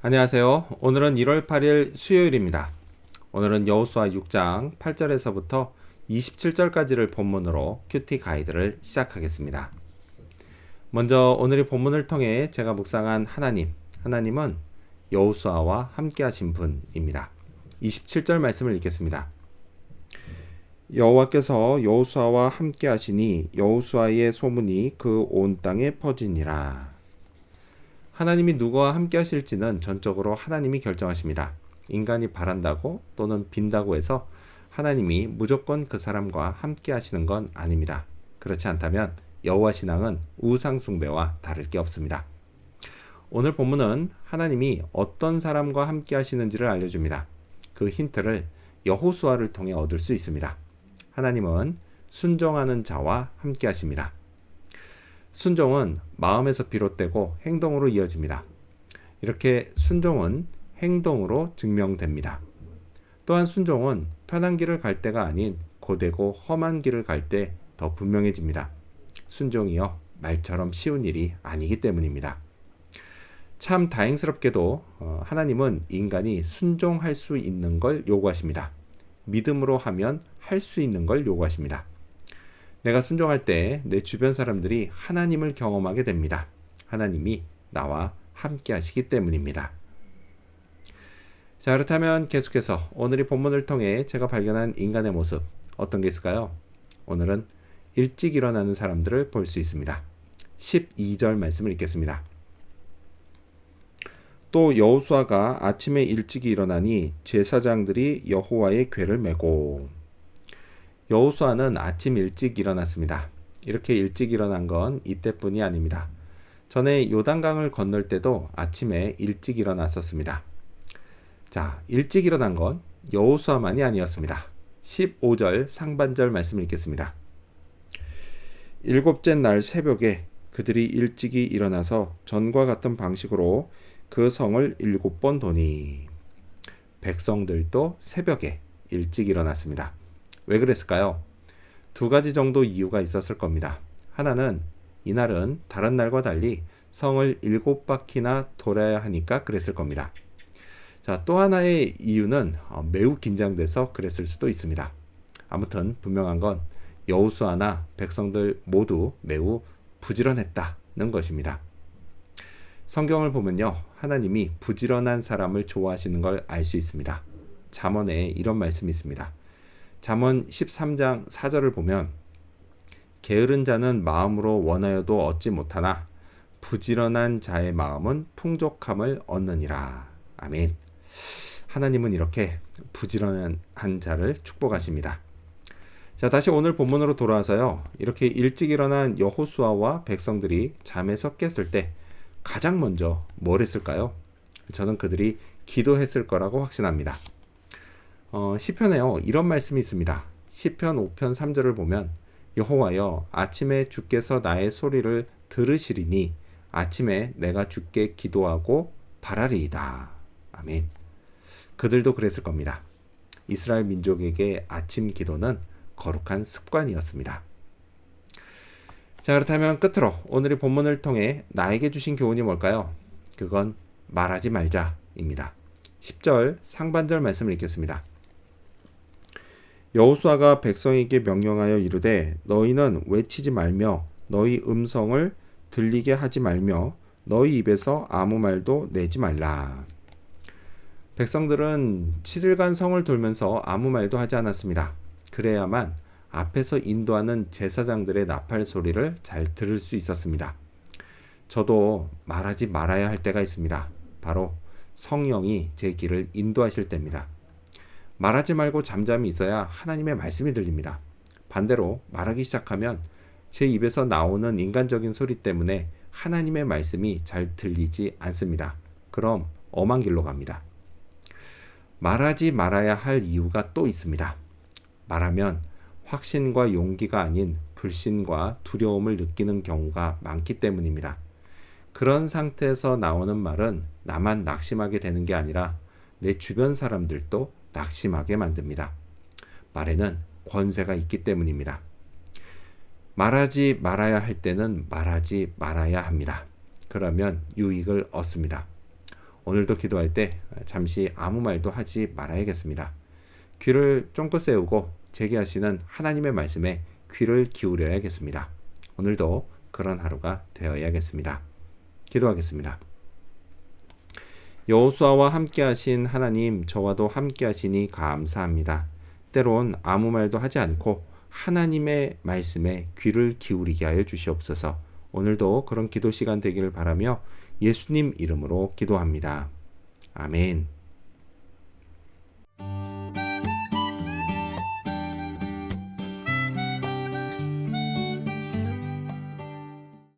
안녕하세요. 오늘은 1월 8일 수요일입니다. 오늘은 여호수아 6장 8절에서부터 27절까지를 본문으로 큐티 가이드를 시작하겠습니다. 먼저 오늘의 본문을 통해 제가 묵상한 하나님, 하나님은 여호수아와 함께 하신 분입니다. 27절 말씀을 읽겠습니다. 여호와께서 여호수아와 함께 하시니 여호수아의 소문이 그 온 땅에 퍼지니라. 하나님이 누구와 함께 하실지는 전적으로 하나님이 결정하십니다. 인간이 바란다고 또는 빈다고 해서 하나님이 무조건 그 사람과 함께 하시는 건 아닙니다. 그렇지 않다면 여호와 신앙은 우상 숭배와 다를 게 없습니다. 오늘 본문은 하나님이 어떤 사람과 함께 하시는지를 알려줍니다. 그 힌트를 여호수아를 통해 얻을 수 있습니다. 하나님은 순종하는 자와 함께 하십니다. 순종은 마음에서 비롯되고 행동으로 이어집니다. 이렇게 순종은 행동으로 증명됩니다. 또한 순종은 편한 길을 갈 때가 아닌 고되고 험한 길을 갈 때 더 분명해집니다. 순종이요 말처럼 쉬운 일이 아니기 때문입니다. 참 다행스럽게도 어, 하나님은 인간이 순종할 수 있는 걸 요구하십니다. 믿음으로 하면 할 수 있는 걸 요구하십니다. 내가 순종할 때 내 주변 사람들이 하나님을 경험하게 됩니다. 하나님이 나와 함께 하시기 때문입니다. 자, 그렇다면 계속해서 오늘의 본문을 통해 제가 발견한 인간의 모습 어떤 게 있을까요? 오늘은 일찍 일어나는 사람들을 볼 수 있습니다. 12절 말씀을 읽겠습니다. 또 여호수아가 아침에 일찍 일어나니 제사장들이 여호와의 궤를 메고 여호수아는 아침 일찍 일어났습니다. 이렇게 일찍 일어난 건 이때뿐이 아닙니다. 전에 요단강을 건널 때도 아침에 일찍 일어났었습니다. 자, 일찍 일어난 건 여호수아만이 아니었습니다. 15절 상반절 말씀을 읽겠습니다. 일곱째 날 새벽에 그들이 일찍이 일어나서 전과 같은 방식으로 그 성을 일곱 번 도니 백성들도 새벽에 일찍 일어났습니다. 왜 그랬을까요? 두 가지 정도 이유가 있었을 겁니다. 하나는 이날은 다른 날과 달리 성을 일곱 바퀴나 돌아야 하니까 그랬을 겁니다. 자, 또 하나의 이유는 어, 매우 긴장돼서 그랬을 수도 있습니다. 아무튼 분명한 건 여우수아나 백성들 모두 매우 부지런했다는 것입니다. 성경을 보면요. 하나님이 부지런한 사람을 좋아하시는 걸 알 수 있습니다. 잠언에 이런 말씀이 있습니다. 잠언 13장 4절을 보면 게으른 자는 마음으로 원하여도 얻지 못하나 부지런한 자의 마음은 풍족함을 얻느니라. 아멘. 하나님은 이렇게 부지런한 자를 축복하십니다. 자, 다시 오늘 본문으로 돌아와서요. 이렇게 일찍 일어난 여호수아와 백성들이 잠에서 깼을 때 가장 먼저 뭘 했을까요? 저는 그들이 기도했을 거라고 확신합니다. 어, 시편에요 이런 말씀이 있습니다. 시편 5편 3절을 보면 여호와여 아침에 주께서 나의 소리를 들으시리니 아침에 내가 주께 기도하고 바라리이다. 아멘. 그들도 그랬을 겁니다. 이스라엘 민족에게 아침 기도는 거룩한 습관이었습니다. 자, 그렇다면 끝으로 오늘의 본문을 통해 나에게 주신 교훈이 뭘까요? 그건 말하지 말자입니다. 10절 상반절 말씀을 읽겠습니다. 여호수아가 백성에게 명령하여 이르되 너희는 외치지 말며 너희 음성을 들리게 하지 말며 너희 입에서 아무 말도 내지 말라. 백성들은 7일간 성을 돌면서 아무 말도 하지 않았습니다. 그래야만 앞에서 인도하는 제사장들의 나팔 소리를 잘 들을 수 있었습니다. 저도 말하지 말아야 할 때가 있습니다. 바로 성령이 제 길을 인도하실 때입니다. 말하지 말고 잠잠히 있어야 하나님의 말씀이 들립니다. 반대로 말하기 시작하면 제 입에서 나오는 인간적인 소리 때문에 하나님의 말씀이 잘 들리지 않습니다. 그럼 엄한 길로 갑니다. 말하지 말아야 할 이유가 또 있습니다. 말하면 확신과 용기가 아닌 불신과 두려움을 느끼는 경우가 많기 때문입니다. 그런 상태에서 나오는 말은 나만 낙심하게 되는 게 아니라 내 주변 사람들도 낙심하게 만듭니다. 말에는 권세가 있기 때문입니다. 말하지 말아야 할 때는 말하지 말아야 합니다. 그러면 유익을 얻습니다. 오늘도 기도할 때 잠시 아무 말도 하지 말아야겠습니다. 귀를 쫑긋 세우고 제기하시는 하나님의 말씀에 귀를 기울여야겠습니다. 오늘도 그런 하루가 되어야겠습니다. 기도하겠습니다. 여호수아와 함께 하신 하나님, 저와도 함께 하시니 감사합니다. 때론 아무 말도 하지 않고 하나님의 말씀에 귀를 기울이게 하여 주시옵소서. 오늘도 그런 기도 시간 되기를 바라며 예수님 이름으로 기도합니다. 아멘.